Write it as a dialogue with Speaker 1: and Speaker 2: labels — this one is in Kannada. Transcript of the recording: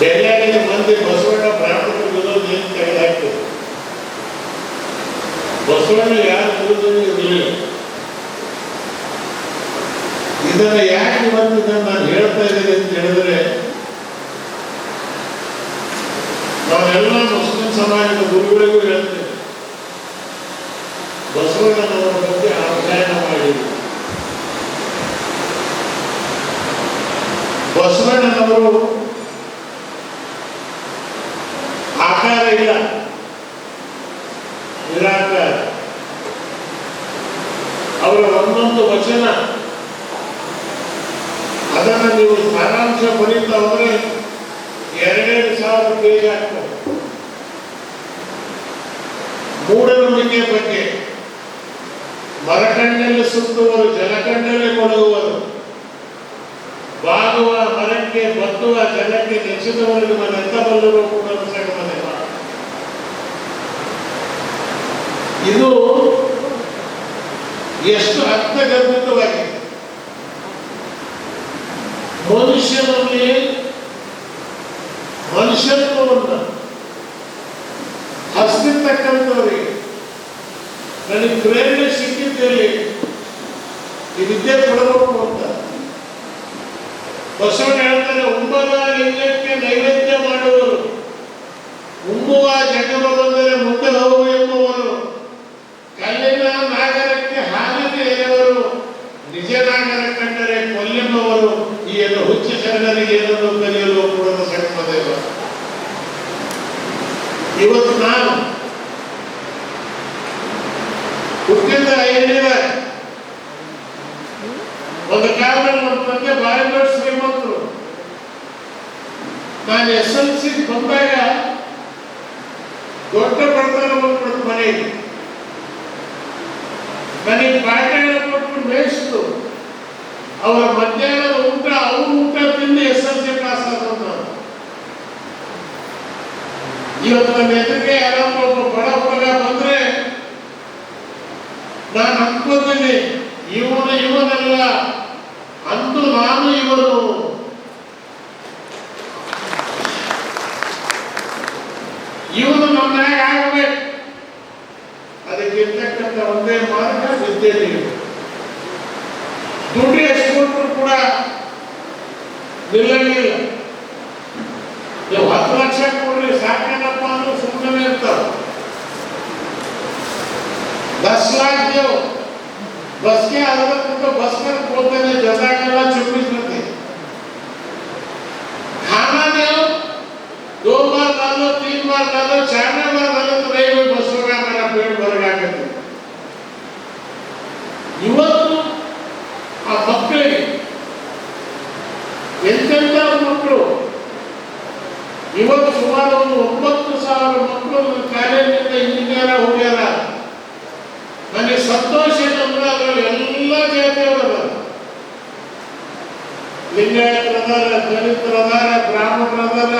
Speaker 1: ಡೆಲ್ಲಿಯಾಗಿನ ಮಂದಿ ಬಸವಣ್ಣ ಬ್ರಾಹ್ಮಣರು ವಿರೋಧ ಏನು ತೆಗೆದಾಕ್ತದೆ ಬಸವಣ್ಣ ಯಾರು ವಿರೋಧನೂ ಇದನ್ನ ಯಾಕೆ ಬಂದು ನಾನು ಹೇಳ್ತಾ ಇದ್ದೀನಿ ಅಂತ ಹೇಳಿದ್ರೆ, ನಾವೆಲ್ಲ ಮುಸ್ಲಿಂ ಸಮಾಜದ ಗುರುಗಳಿಗೂ ಹೇಳ್ತೇವೆ, ಬಸವಣ್ಣನವರ ಬಗ್ಗೆ ಅಧ್ಯಯನ ಮಾಡಿದ್ವಿ ಬಸವಣ್ಣನವರು ಆಕಾರ ಇಲ್ಲ. ನಿರಾಕಾರ ಅವರ ಒಂದೊಂದು ವಚನ. ಅದನ್ನು ನೀವು ಸಾರಾಂಶ ಬರೀತಾ ಹೋದ್ರೆ ಎರಡೆರಡು ಸಾವಿರ ಪೇಜ್ ಆಗ್ತದೆ. ಮೂಢನಂಬಿಕೆ ಬಗ್ಗೆ. ಮರಕಂಡಲ್ಲಿ ಸುತ್ತುವರು, ಜಲಕಂಡಲ್ಲಿ ಕೊಡುವರು ಬಾಗುವ ಮರಕ್ಕೆ, ಬತ್ತುವ ಜನಕ್ಕೆ ನೆಚ್ಚಿದವರಿಗೆ ಮನೆಂತ ಬಲ್ಲರು ಕೂಡ ಸಗಮನೆ ಇದು ಎಷ್ಟು ಅರ್ಥಗರ್ಭಿತವಾಗಿದೆ. ಮನುಷ್ಯನಲ್ಲಿ ಮನುಷ್ಯತ್ವವನ್ನು ಹಸ್ತಿರ್ತಕ್ಕಂಥವರಿಗೆ ನನಗೆ ಪ್ರೇರಣೆ ಸಿಕ್ಕಿದ್ದಲ್ಲಿ ಈ ವಿದ್ಯೆ ಕೊಡಬೇಕು ಅಂತ. ಬಸವಣ್ಣ ಹೇಳ್ತಾರೆ ಉಂಬಲ ಲಿಂಗಕ್ಕೆ ನೈವೇದ್ಯ ಮಾಡುವರು. ಏನನ್ನು ಕಲಿಯಲು ಕೂಡ ಸಂಗಮದೇವ ಇವತ್ತು ನಾನು ಹುಟ್ಟಿದ ಏನಿದೆ? ಒಂದು ಕಾರಣ ಭಾರಿ ದೊಡ್ಡ ಶ್ರೀಮಂತರು. ನಾನು ಎಸ್ ಎಲ್ ಸಿ ಬಂದಾಗ ದೊಡ್ಡ ಬಡತನ ಬಂದ್ಬಿಡ್ತು ಮನೆ ನನಗೆ ಪಾಠ ಕೊಟ್ಟು ಮೇಯಿಸಿದ್ರು. ಅವರ ಮಧ್ಯಾಹ್ನದ ಊಟ, ಅವ್ರ ಊಟ ತಿಂದು ಎಸ್ ಎಲ್ ಸಿ ಪಾಸ್ ಆದವ್ರು ನಾನು ಇವತ್ತು ನಮ್ಮ ಎದುರಿಗೆ ಯಾರಾದ್ರೂ ಒಬ್ಬ ಬಡ ಹುಡುಗ ಬಂದ್ರೆ ನಾನು ಅನ್ಕೋತೀನಿ ಇವನು ಇವನಲ್ಲ ಅಂದು ನಾನು ಇವನು ಇವನು ನಮ್ಮಾಗ ಆಗಬೇಕು. ಅದಕ್ಕೆ ಇರ್ತಕ್ಕಂಥ ಒಂದೇ ಮಾರ್ಗ ವಿದ್ಯೆ ನೀವು ದುಡ್ಡು ಎಷ್ಟು ಕೊಟ್ಟರು ಕೂಡ ನಿಲ್ಲಂಗಿಲ್ಲ. ನೀವು ಹತ್ತು ಲಕ್ಷ ಕೊಡ್ರಿ ಅಂದ್ರೆ ಸುಮ್ಮನೆ ಇರ್ತಾವ दस लाख दो बस के आदत तो बस में बोलते नहीं जजाकल्ला चौबीस रहते खाना दो दो बार डालो तीन बार डालो चार बार डालो तो नहीं कोई बस होगा मेरा पेट भर गया कहते ಇವತ್ತು ಆ ಮಕ್ಕಳಿಗೆ ಎಂತೆಂಥ ಮಕ್ಕಳು ಇವತ್ತು ಸುಮಾರು ಒಂದು ಒಂಬತ್ತು విలేజ్ ప్రజల దళిత ప్రజల గ్రామ ప్రజల